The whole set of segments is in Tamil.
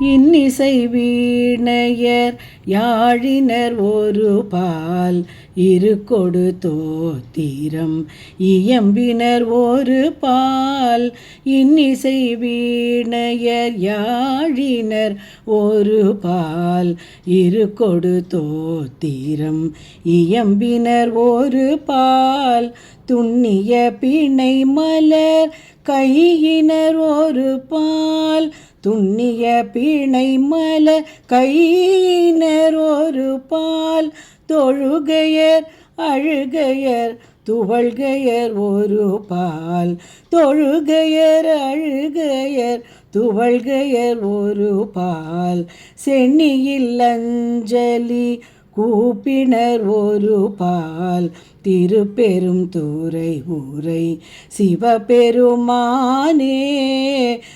இன்னிசை வீணையர் யாழினர் ஒரு பால் இரு கொடுத்தோ தோத்திரம். இயம்பினர் ஒரு பால் இன்னிசை வீணையர் யாழினர் ஒரு பால் இரு கொடுத்தோ தோத்திரம். இயம்பினர் ஒரு பால் துண்ணிய பிணை மலர் கையினர் ஒரு பால் துண்ணிய பிணை மல கையினர் ஒரு பால் தொழுகையர் அழுகையர் துவள்கையர் ஒரு பால். தொழுகையர் அழுகையர் துவள்கையர் ஒரு பால். சென்னியில் அஞ்சலி கூப்பினர் ஒரு பால் திருப்பெரும் தூரை ஊரை சிவபெருமானே.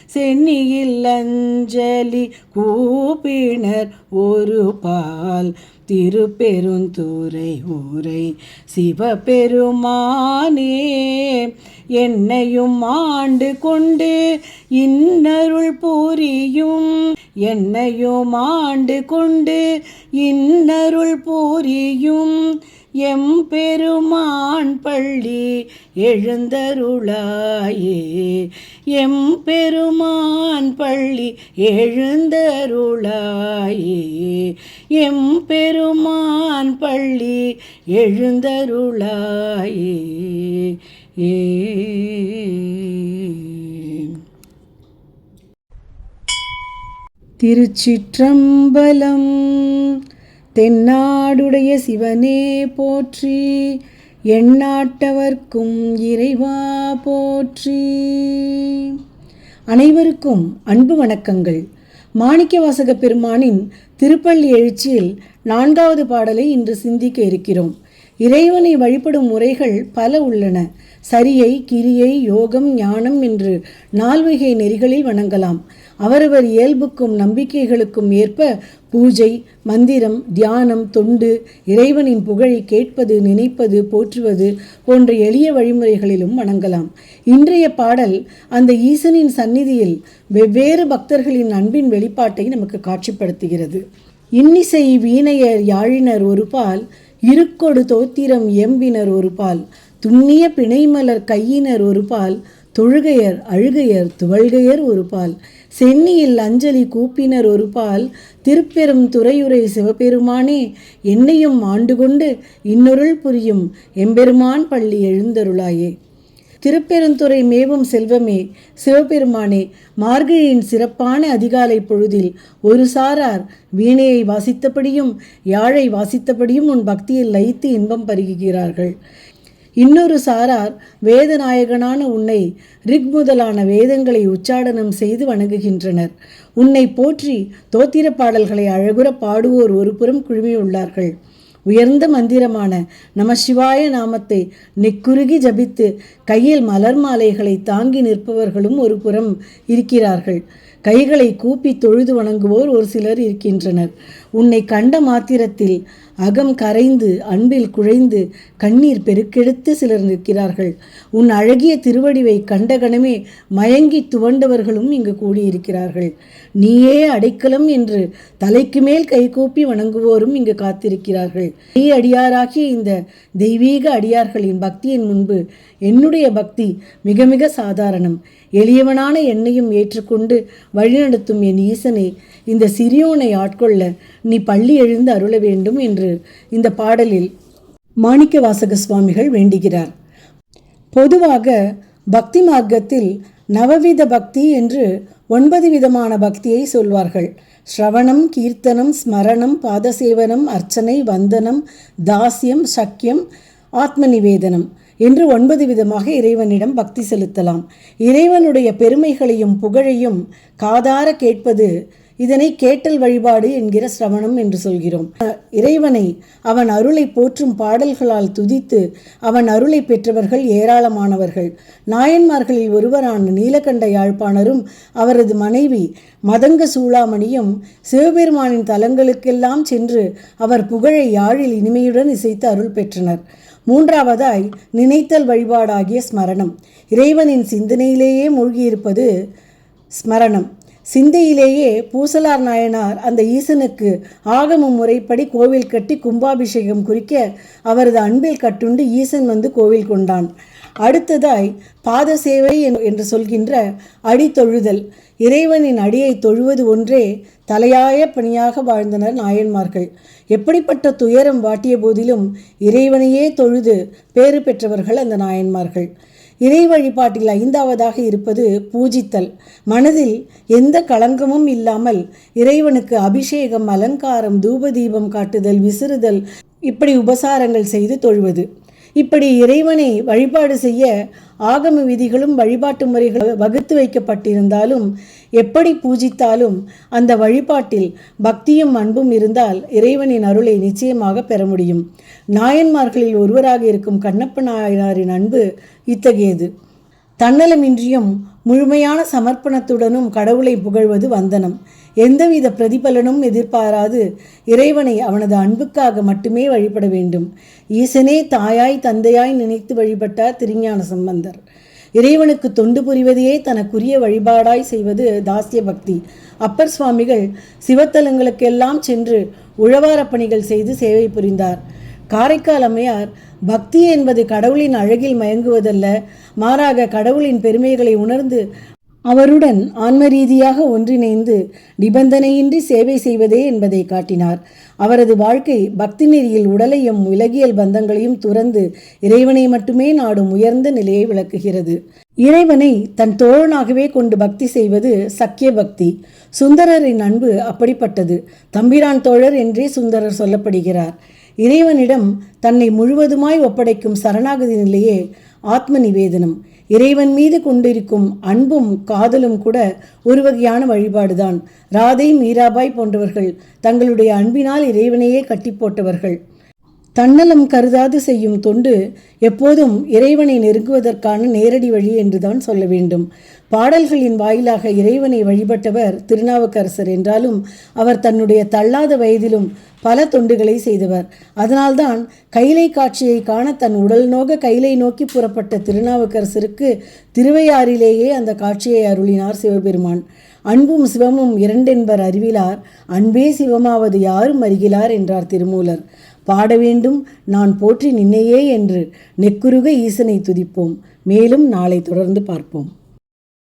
சென்னியில் அஞ்சலி கூப்பினர் ஒரு பால் திருப்பெருந்தூரை ஊரை சிவபெருமானே. என்னையும் ஆண்டு கொண்டு இன்னருள் பூரியும். என்னையும் ஆண்டு கொண்டு இன்னருள் புரியும். எம்பெருமான் பள்ளி எழுந்தருளாயே. எம்பெருமான் பள்ளி எழுந்தருளாயே. எம்பெருமான் பள்ளி எழுந்தருளாயே. ஏ. திருச்சிற்றம்பலம் தென்னாடுடைய சிவனே போற்றி எண்ணாட்டவர்க்கும் இறைவா போற்றி. அனைவருக்கும் அன்பு வணக்கங்கள். மாணிக்கவாசக பெருமானின் திருப்பள்ளி எழுச்சியில் நான்காவது பாடலை இன்று சிந்திக்க இருக்கிறோம். இறைவனை வழிபடும் முறைகள் பல உள்ளன. சரியை கிரியை யோகம் ஞானம் என்று நால்வகை நெறிகளில் வணங்கலாம். அவரவர் இயல்புக்கும் நம்பிக்கைகளுக்கும் ஏற்ப பூஜை மந்திரம் தியானம் தொண்டு இறைவனின் புகழை கேட்பது நினைப்பது போற்றுவது போன்ற எளிய வழிமுறைகளிலும் வணங்கலாம். இன்றைய பாடல் அந்த ஈசனின் சந்நிதியில் வெவ்வேறு பக்தர்களின் அன்பின் வெளிப்பாட்டை நமக்கு காட்சிப்படுத்துகிறது. இன்னிசை வீணையர் யாழினர் ஒருபால் இருக்கொடு தோத்திரம் எம்பினர் ஒரு பால் துண்ணிய பிணைமலர் கையினர் ஒரு பால் தொழுகையர் அழுகையர் துவள்கையர் ஒரு பால் சென்னியில் அஞ்சலி கூப்பினர் ஒரு பால் திருப்பெரும் துறையுரை சிவபெருமானே என்னையும் ஆண்டு கொண்டு இன்னொருள் புரியும் எம்பெருமான் பள்ளி எழுந்தருளாயே. திருப்பெருந்துறை மேவும் செல்வமே சிவபெருமானே மார்கழியின் சிறப்பான அதிகாலை பொழுதில் ஒரு சாரார் வீணையை வாசித்தபடியும் யாழை வாசித்தபடியும் உன் பக்தியில் லயித்து இன்பம் பருகுகிறார்கள். இன்னொரு சாரார் வேதநாயகனான உன்னை ரிக் முதலான வேதங்களை உச்சாடனம் செய்து வணங்குகின்றனர். உன்னை போற்றி தோத்திர பாடல்களை அழகுற பாடுவோர் ஒரு புறம் குழுமியுள்ளார்கள். உயர்ந்த மந்திரமான நமசிவாய நாமத்தை நெக்குருகி ஜபித்து கையில் மலர் மாலைகளை தாங்கி நிற்பவர்களும் ஒரு புறம் இருக்கிறார்கள். கைகளை கூப்பி தொழுது வணங்குவோர் ஒரு சிலர் இருக்கின்றனர். உன்னை கண்ட மாத்திரத்தில் அகம் கரைந்து அன்பில் குழைந்து கண்ணீர் பெருக்கெடுத்து சிலர் நிற்கிறார்கள். உன் அழகிய திருவடிவை கண்டகணமே மயங்கி துவண்டவர்களும் இங்கு கூடியிருக்கிறார்கள். நீயே அடைக்கலம் என்று தலைக்கு மேல் கைகூப்பி வணங்குவோரும் இங்கு காத்திருக்கிறார்கள். நீ அடியாராகிய இந்த தெய்வீக அடியார்களின் பக்தியின் முன்பு என்னுடைய பக்தி மிக மிக சாதாரணம். எளியவனான என்னையும் ஏற்றுக்கொண்டு வழிநடத்தும் என் ஈசனை இந்த சிறியோனை ஆட்கொள்ள நீ பள்ளி எழுந்து அருள வேண்டும் என்று இந்த பாடலில் மாணிக்க வாசக சுவாமிகள் வேண்டுகிறார். பொதுவாக பக்தி மார்க்கத்தில் நவவித பக்தி என்று ஒன்பது விதமான பக்தியை சொல்வார்கள். ஸ்ரவணம் கீர்த்தனம் ஸ்மரணம் பாதசேவனம் அர்ச்சனை வந்தனம் தாசியம் சக்கியம் ஆத்ம நிவேதனம் என்று ஒன்பது விதமாக இறைவனிடம் பக்தி செலுத்தலாம். இறைவனுடைய பெருமைகளையும் புகழையும் காதார கேட்பது இதனை கேட்டல் வழிபாடு என்கிற சிரவணம் என்று சொல்கிறோம். இறைவனை அவன் அருளை போற்றும் பாடல்களால் துதித்து அவன் அருளை பெற்றவர்கள் ஏராளமானவர்கள். நாயன்மார்களில் ஒருவரான நீலகண்ட யாழ்ப்பாணரும் அவரது மனைவி மதங்க சூளாமணியும் சிவபெருமானின் தலங்களுக்கெல்லாம் சென்று அவர் புகழை யாழில் இனிமையுடன் இசைத்து அருள் பெற்றனர். மூன்றாவதாய் நினைத்தல் வழிபாடாகிய ஸ்மரணம். இறைவனின் சிந்தனையிலேயே மூழ்கியிருப்பது ஸ்மரணம். சிந்தையிலேயே பூசலார் நாயனார் அந்த ஈசனுக்கு ஆகம முறைப்படி கோவில் கட்டி கும்பாபிஷேகம் குறிக்க அவரது அன்பில் கட்டுண்டு ஈசன் வந்து கோவில் கொண்டான். அடுத்ததாய் பாத சேவை என்- என்று சொல்கின்ற அடி தொழுதல் இறைவனின் அடியை தொழுவது ஒன்றே தலையாய பணியாக வாழ்ந்தனர் நாயன்மார்கள். எப்படிப்பட்ட துயரம் வாட்டிய போதிலும் இறைவனையே தொழுது பேறு பெற்றவர்கள் அந்த நாயன்மார்கள். இறை வழிபாட்டில் ஐந்தாவதாக இருப்பது பூஜித்தல். மனதில் எந்த களங்கமும் இல்லாமல் இறைவனுக்கு அபிஷேகம் அலங்காரம் தூபதீபம் காட்டுதல் விசிறுதல் இப்படி உபசாரங்கள் செய்து தொழுவது. இப்படி இறைவனை வழிபாடு செய்ய ஆகம விதிகளும் வழிபாட்டு முறைகளும் வகுத்து வைக்கப்பட்டிருந்தாலும் எப்படி பூஜித்தாலும் அந்த வழிபாட்டில் பக்தியும் அன்பும் இருந்தால் இறைவனின் அருளை நிச்சயமாக பெற முடியும். நாயன்மார்களில் ஒருவராக இருக்கும் கண்ணப்ப நாயனாரின் அன்பு இத்தகையது. தன்னலமின்றியும் முழுமையான சமர்ப்பணத்துடனும் கடவுளை புகழ்வது வந்தனம். எந்தவித பிரதிபலனும் எதிர்பாராது இறைவனை அவனது அன்புக்காக மட்டுமே வழிபட வேண்டும். ஈசனே தாயாய் தந்தையாய் நினைத்து வழிபட்டார் திருஞான சம்பந்தர். இறைவனுக்கு தொண்டு புரிவதையே தனக்குரிய வழிபாடாய் செய்வது தாசிய பக்தி அப்பர் சுவாமிகள் சிவத்தலங்களுக்கெல்லாம் சென்று உழவாரப் பணிகள் செய்து சேவை புரிந்தார். காரைக்கால் அம்மையார் பக்தி என்பது கடவுளின் அழகில் மயங்குவதல்ல மாறாக கடவுளின் பெருமைகளை உணர்ந்து அவருடன் ஆன்ம ரீதியாக ஒன்றிணைந்து நிபந்தனையின்றி சேவை செய்வதே என்பதை காட்டினார். அவரது வாழ்க்கை பக்தி நெறியில் உடலையும் விலகியல் பந்தங்களையும் துறந்து இறைவனை மட்டுமே நாடும் உயர்ந்த நிலையை விளக்குகிறது. இறைவனை தன் தோழனாகவே கொண்டு பக்தி செய்வது சக்கிய பக்தி. சுந்தரரின் அன்பு அப்படிப்பட்டது. தம்பிரான் தோழர் என்றே சுந்தரர் சொல்லப்படுகிறார். இறைவனிடம் தன்னை முழுவதுமாய் ஒப்படைக்கும் சரணாகதி நிலையே ஆத்ம நிவேதனம் இறைவன் மீது கொண்டிருக்கும் அன்பும் காதலும் கூட ஒரு வகையான வழிபாடுதான். ராதை மீராபாய் போன்றவர்கள் தங்களுடைய அன்பினால் இறைவனையே கட்டி போட்டவர்கள். தன்னலம் கருதாது செய்யும் தொண்டு எப்போதும் இறைவனை நெருங்குவதற்கான நேரடி வழி என்றுதான் சொல்ல வேண்டும். பாடல்களின் வாயிலாக இறைவனை வழிபட்டவர் திருநாவுக்கரசர் என்றாலும் அவர் தன்னுடைய தள்ளாத வயதிலும் பல தொண்டுகளை செய்தவர். அதனால்தான் கைலை காட்சியை காண தன் உடல் நோக கைலை நோக்கி புறப்பட்ட திருநாவுக்கரசருக்கு திருவையாறிலேயே அந்த காட்சியை அருளினார் சிவபெருமான். அன்பும் சிவமும் இரண்டென்பர் அறிவிலார் அன்பே சிவமாவது யாரும் அறிகிலார் என்றார் திருமூலர். பாட வேண்டும் நான் போற்றி நின்னையே என்று நெக்குருக ஈசனை துதிப்போம். மேலும் நாளை தொடர்ந்து பார்ப்போம்.